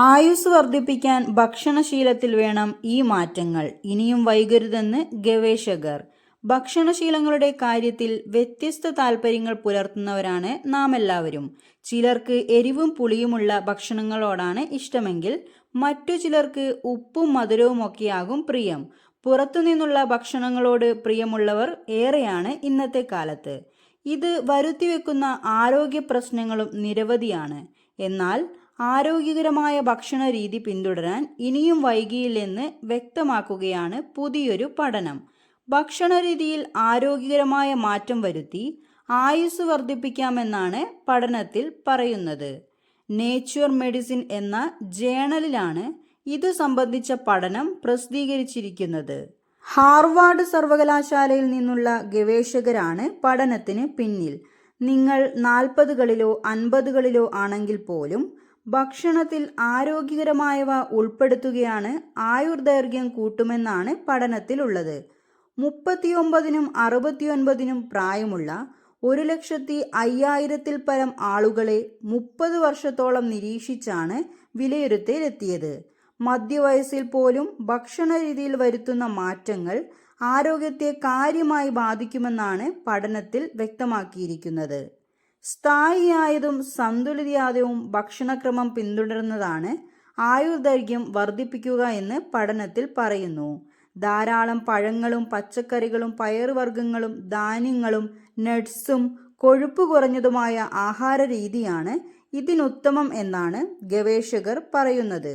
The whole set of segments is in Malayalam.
ആയുസ് വർദ്ധിപ്പിക്കാൻ ഭക്ഷണശീലത്തിൽ വേണം ഈ മാറ്റങ്ങൾ. ഇനിയും വൈകരുതെന്ന് ഗവേഷകർ. ഭക്ഷണശീലങ്ങളുടെ കാര്യത്തിൽ വ്യത്യസ്ത താല്പര്യങ്ങൾ പുലർത്തുന്നവരാണ് നാം എല്ലാവരും ചിലർക്ക് എരിവും പുളിയുമുള്ള ഭക്ഷണങ്ങളോടാണ് ഇഷ്ടമെങ്കിൽ മറ്റു ചിലർക്ക് ഉപ്പും മധുരവും ഒക്കെയാകും പ്രിയം. പുറത്തുനിന്നുള്ള ഭക്ഷണങ്ങളോട് പ്രിയമുള്ളവർ ഏറെയാണ് ഇന്നത്തെ കാലത്ത്. ഇത് വരുത്തിവെക്കുന്ന ആരോഗ്യ പ്രശ്നങ്ങളും നിരവധിയാണ്. എന്നാൽ ആരോഗ്യകരമായ ഭക്ഷണ രീതി പിന്തുടരാൻ ഇനിയും വൈകിയില്ലെന്ന് വ്യക്തമാക്കുകയാണ് പുതിയൊരു പഠനം. ഭക്ഷണരീതിയിൽ ആരോഗ്യകരമായ മാറ്റം വരുത്തി ആയുസ് വർദ്ധിപ്പിക്കാമെന്നാണ് പഠനത്തിൽ പറയുന്നത്. നേച്ചർ മെഡിസിൻ എന്ന ജേണലിലാണ് ഇത് സംബന്ധിച്ച പഠനം പ്രസിദ്ധീകരിച്ചിരിക്കുന്നത്. ഹാർവാർഡ് സർവകലാശാലയിൽ നിന്നുള്ള ഗവേഷകരാണ് പഠനത്തിന് പിന്നിൽ. നിങ്ങൾ നാൽപ്പതുകളിലോ അൻപതുകളിലോ ആണെങ്കിൽ പോലും ഭക്ഷണത്തിൽ ആരോഗ്യകരമായവ ഉൾപ്പെടുത്തുകയാണ് ആയുർദൈർഘ്യം കൂട്ടുമെന്നാണ് പഠനത്തിലുള്ളത്. മുപ്പത്തിയൊമ്പതിനും അറുപത്തിയൊൻപതിനും പ്രായമുള്ള ഒരു ലക്ഷത്തി അയ്യായിരത്തിൽ പരം ആളുകളെ മുപ്പത് വർഷത്തോളം നിരീക്ഷിച്ചാണ് വിലയിരുത്തലെത്തിയത് മധ്യവയസ്സിൽ പോലും ഭക്ഷണ രീതിയിൽ വരുത്തുന്ന മാറ്റങ്ങൾ ആരോഗ്യത്തെ കാര്യമായി ബാധിക്കുമെന്നാണ് പഠനത്തിൽ വ്യക്തമാക്കിയിരിക്കുന്നത്. സ്ഥായിയായതും സന്തുലിതായതും ഭക്ഷണക്രമം പിന്തുടരുന്നതാണ്. ആയുർദൈർഘ്യം വർദ്ധിപ്പിക്കുക എന്ന് പഠനത്തിൽ പറയുന്നു. ധാരാളം പഴങ്ങളും പച്ചക്കറികളും പയറുവർഗങ്ങളും ധാന്യങ്ങളും നട്ട്സും കൊഴുപ്പ് കുറഞ്ഞതുമായ ആഹാര രീതിയാണ് ഇതിനുത്തമം എന്നാണ് ഗവേഷകർ പറയുന്നത്.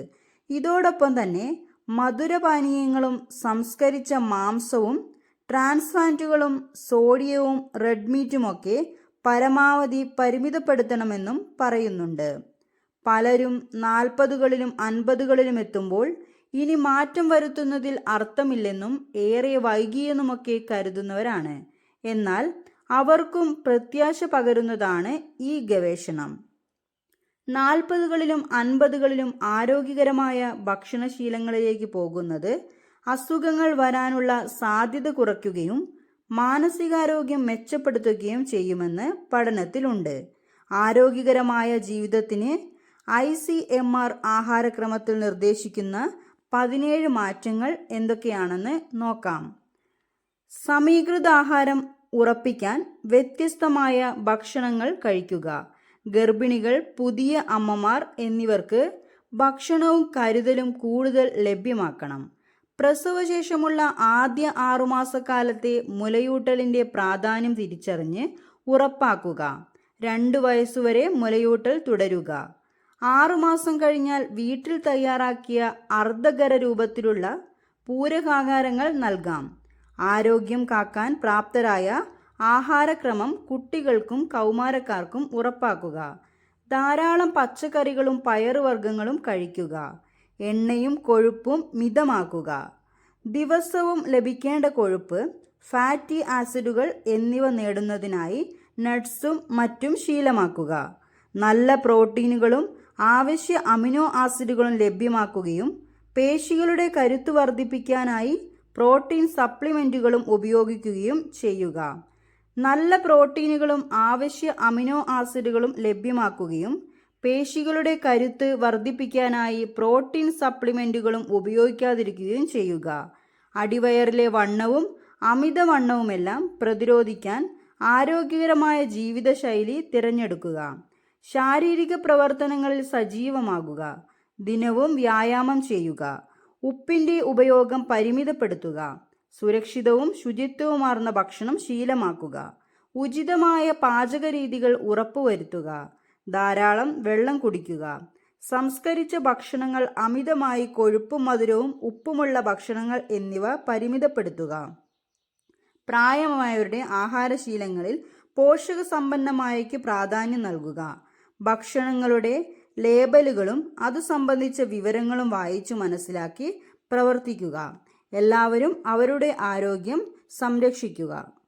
ഇതോടൊപ്പം തന്നെ മധുരപാനീയങ്ങളും സംസ്കരിച്ച മാംസവും ട്രാൻസ്ഫാറ്റുകളും സോഡിയവും റെഡ് മീറ്റുമൊക്കെ പരമാവധി പരിമിതപ്പെടുത്തണമെന്നും പറയുന്നുണ്ട്. പലരും നാൽപ്പതുകളിലും അൻപതുകളിലും എത്തുമ്പോൾ ഇനി മാറ്റം വരുത്തുന്നതിൽ അർത്ഥമില്ലെന്നും ഏറെ വൈകിയെന്നുമൊക്കെ കരുതുന്നവരാണ്. എന്നാൽ അവർക്കും പ്രത്യാശ പകരുന്നതാണ് ഈ ഗവേഷണം. നാൽപ്പതുകളിലും അൻപതുകളിലും ആരോഗ്യകരമായ ഭക്ഷണശീലങ്ങളിലേക്ക് പോകുന്നത് അസുഖങ്ങൾ വരാനുള്ള സാധ്യത കുറയ്ക്കുകയും മാനസികാരോഗ്യം മെച്ചപ്പെടുത്തുകയും ചെയ്യുമെന്ന് പഠനത്തിലുണ്ട്. ആരോഗ്യകരമായ ജീവിതത്തിന് ഐ സി എം ആർ ആഹാരക്രമത്തിൽ നിർദ്ദേശിക്കുന്ന പതിനേഴ് മാറ്റങ്ങൾ എന്തൊക്കെയാണെന്ന് നോക്കാം. സമീകൃത ആഹാരം ഉറപ്പിക്കാൻ വ്യത്യസ്തമായ ഭക്ഷണങ്ങൾ കഴിക്കുക. ഗർഭിണികൾ പുതിയ അമ്മമാർ എന്നിവർക്ക് ഭക്ഷണവും കരുതലും കൂടുതൽ ലഭ്യമാക്കണം. പ്രസവശേഷമുള്ള ആദ്യ ആറുമാസക്കാലത്തെ മുലയൂട്ടലിന്റെ പ്രാധാന്യം തിരിച്ചറിഞ്ഞ് ഉറപ്പാക്കുക. രണ്ടു വയസ്സുവരെ മുലയൂട്ടൽ തുടരുക. ആറുമാസം കഴിഞ്ഞാൽ വീട്ടിൽ തയ്യാറാക്കിയ അർദ്ധകര രൂപത്തിലുള്ള പൂരകാകാരങ്ങൾ നൽകാം. ആരോഗ്യം കാക്കാൻ പ്രാപ്തരായ ആഹാരക്രമം കുട്ടികൾക്കും കൗമാരക്കാർക്കും ഉറപ്പാക്കുക. ധാരാളം പച്ചക്കറികളും പയറുവർഗങ്ങളും കഴിക്കുക. എണ്ണയും കൊഴുപ്പും മിതമാക്കുക. ദിവസവും ലഭിക്കേണ്ട കൊഴുപ്പ് ഫാറ്റി ആസിഡുകൾ എന്നിവ നേടുന്നതിനായി നട്ട്സും മറ്റും ശീലമാക്കുക. നല്ല പ്രോട്ടീനുകളും ആവശ്യ അമിനോ ആസിഡുകളും ലഭ്യമാക്കുകയും പേശികളുടെ കരുത്ത് വർദ്ധിപ്പിക്കാനായി പ്രോട്ടീൻ സപ്ലിമെന്റുകളും ഉപയോഗിക്കുകയും ചെയ്യുക. നല്ല പ്രോട്ടീനുകളും ആവശ്യ അമിനോ ആസിഡുകളും ലഭ്യമാക്കുകയും പേശികളുടെ കരുത്ത് വർദ്ധിപ്പിക്കാനായി പ്രോട്ടീൻ സപ്ലിമെന്റുകളും ഉപയോഗിക്കാതിരിക്കുകയും ചെയ്യുക. അടിവയറിലെ വണ്ണവും അമിതവണ്ണവുമെല്ലാം പ്രതിരോധിക്കാൻ ആരോഗ്യകരമായ ജീവിതശൈലി തിരഞ്ഞെടുക്കുക. ശാരീരിക പ്രവർത്തനങ്ങളിൽ സജീവമാകുക. ദിനവും വ്യായാമം ചെയ്യുക. ഉപ്പിന്റെ ഉപയോഗം പരിമിതപ്പെടുത്തുക. സുരക്ഷിതവും ശുചിത്വവുമാർന്ന ഭക്ഷണം ശീലമാക്കുക. ഉചിതമായ പാചക രീതികൾ ഉറപ്പുവരുത്തുക. ധാരാളം വെള്ളം കുടിക്കുക. സംസ്കരിച്ച ഭക്ഷണങ്ങൾ അമിതമായി കൊഴുപ്പും മധുരവും ഉപ്പുമുള്ള ഭക്ഷണങ്ങൾ എന്നിവ പരിമിതപ്പെടുത്തുക. പ്രായമായവരുടെ ആഹാരശീലങ്ങളിൽ പോഷക പോഷകസമ്പന്നമായയ്ക്ക് പ്രാധാന്യം നൽകുക. ഭക്ഷണങ്ങളുടെ ലേബലുകളും അതു സംബന്ധിച്ച വിവരങ്ങളും വായിച്ചു മനസ്സിലാക്കി പ്രവർത്തിക്കുക. എല്ലാവരും അവരുടെ ആരോഗ്യം സംരക്ഷിക്കുക.